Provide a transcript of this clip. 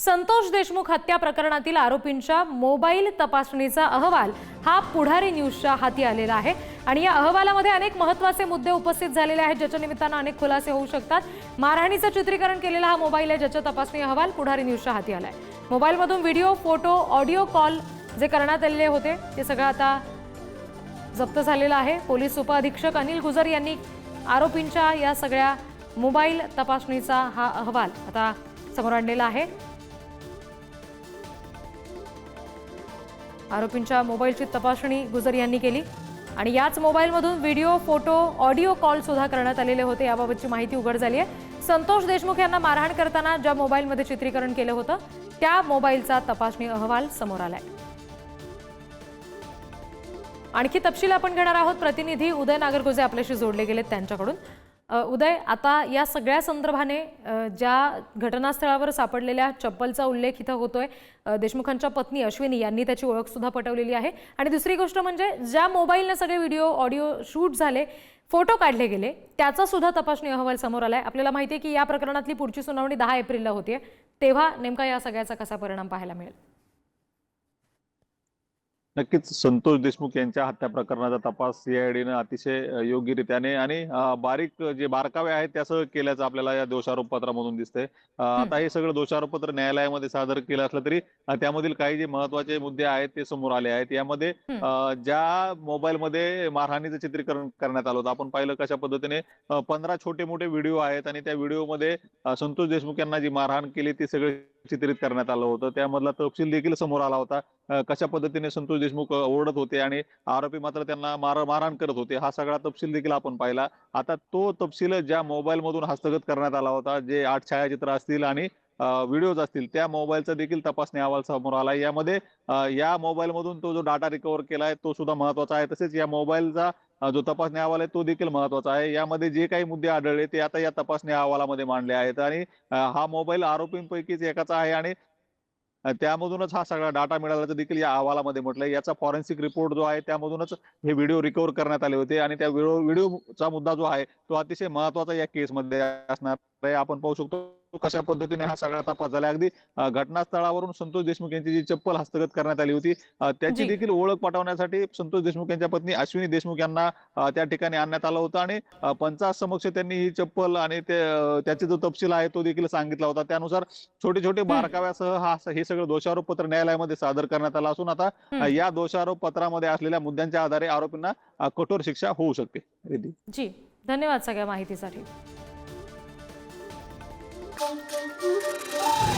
संतोष देशमुख हत्या प्रकरणातील आरोपींच्या मोबाईल तपासणीचा अहवाल हा पुढारी न्यूजच्या हाती आलेला आहे. आणि या अहवालामध्ये अनेक महत्त्वाचे मुद्दे उपस्थित झालेले आहेत. ज्याच्या निमित्तानं अनेक खुलासे होऊ शकतात. मारहाणीचं चित्रीकरण केलेला हा मोबाईल आहे. ज्याचा तपासणी अहवाल पुढारी न्यूजच्या हाती आला आहे मोबाईलमधून व्हिडिओ फोटो ऑडिओ कॉल जे करण्यात आलेले होते ते सगळं आता जप्त झालेलं आहे. पोलीस उपअधीक्षक अनिल गुजर यांनी आरोपींच्या या सगळ्या मोबाईल तपासणीचा हा अहवाल आता समोर आणलेला आहे. आरोपींच्या मोबाईलची तपासणी गुजर यांनी केली. आणि याच मोबाईलमधून व्हिडिओ फोटो ऑडिओ कॉल सुद्धा करण्यात आलेले होते. याबाबतची माहिती उघड झाली आहे. संतोष देशमुख यांना मारहाण करताना ज्या मोबाईलमध्ये चित्रीकरण केलं होतं त्या मोबाईलचा तपासणी अहवाल समोर आलाय. आणखी तपशील आपण घेणार आहोत. प्रतिनिधी उदय नागरगोजे आपल्याशी जोडले गेलेत त्यांच्याकडून. उदय आता या सगळ्या संदर्भाने ज्या घटनास्थळावर सापडलेल्या चप्पलचा उल्लेख इथं होतोय देशमुखांच्या पत्नी अश्विनी यांनी त्याची ओळख सुद्धा पटवलेली आहे. आणि दुसरी गोष्ट म्हणजे ज्या मोबाईलने सगळे व्हिडिओ ऑडिओ शूट झाले फोटो काढले गेले त्याचा सुद्धा तपासणी अहवाल समोर आलाय. आपल्याला माहिती आहे की या प्रकरणातली पुढची सुनावणी दहा एप्रिलला होती तेव्हा नेमका या सगळ्याचा कसा परिणाम पाहायला मिळेल? नक्कीच संतोष देशमुख यांच्या हत्या प्रकरणाचा तपास सीआयडीनं अतिशय योग्यरित्याने आणि बारीक जे बारकावे आहेत त्यासह केल्याचं आपल्याला या दोषारोप पत्रामधून दिसतंय आता हे सगळं दोषारोप पत्र न्यायालयामध्ये सादर केलं असलं तरी त्यामधील काही जे महत्त्वाचे मुद्दे आहेत ते समोर आले आहेत. यामध्ये ज्या मोबाईलमध्ये मारहाणीचं चित्रीकरण करण्यात आलं होतं आपण पाहिलं कशा पद्धतीने पंधरा छोटे मोठे व्हिडिओ आहेत आणि त्या व्हिडिओमध्ये संतोष देशमुख यांना जी मारहाण केली ती सगळे चित्रित करण्यात आलं होतं. त्यामधला तपशील देखील समोर आला होता. कशा पद्धतीने संतोष देशमुख ओरडत होते आणि आरोपी मात्र त्यांना मार मारहाण करत होते हा सगळा तपशील देखील आपण पाहिला. आता तो तपशील ज्या मोबाईल मधून हस्तगत करण्यात आला होता जे आठ छायाचित्र असतील आणि व्हिडिओज असतील त्या मोबाईलचा देखील तपासणी अहवाल समोर आला. यामध्ये या मोबाईल मधून तो जो डाटा रिकव्हर केला आहे तो सुद्धा महत्त्वाचा आहे. तसेच या मोबाईलचा जो तपासणी अहवाल आहे तो देखील महत्त्वाचा आहे. यामध्ये जे काही मुद्दे आढळले ते आता या तपासणी अहवालामध्ये मांडले आहेत. आणि हा मोबाईल आरोपींपैकीच एकाचा आहे आणि त्यामधूनच हा सगळा डाटा मिळाल्याचं देखील या अहवालामध्ये म्हटलंय. याचा फॉरेन्सिक रिपोर्ट जो आहे त्यामधूनच हे व्हिडिओ रिकव्हर करण्यात आले होते आणि त्या व्हिडिओचा मुद्दा जो आहे तो अतिशय महत्त्वाचा या केसमध्ये असणार. आपण पाहू शकतो कशा पद्धतीने हा सगळा तपास झाला अगदी घटनास्थळावरून संतोष देशमुख यांची जी चप्पल हस्तगत करण्यात आली होती त्याची. देखील ओळख पटवण्यासाठी संतोष देशमुख यांच्या पत्नी अश्विनी देशमुख यांना त्या ठिकाणी आणण्यात आलं होतं आणि पंचायत समक्ष त्यांनी ही चप्पल आणि त्याचा जो तपशील आहे तो देखील सांगितला होता त्यानुसार छोटे छोटे बारकाव्यासह हा हे सगळं दोषारोप पत्र न्यायालयामध्ये सादर करण्यात आलं असून आता. या दोषारोप पत्रामध्ये असलेल्या मुद्द्यांच्या आधारे आरोपींना कठोर शिक्षा होऊ शकते. जी धन्यवाद सगळ्या माहितीसाठी Thank you.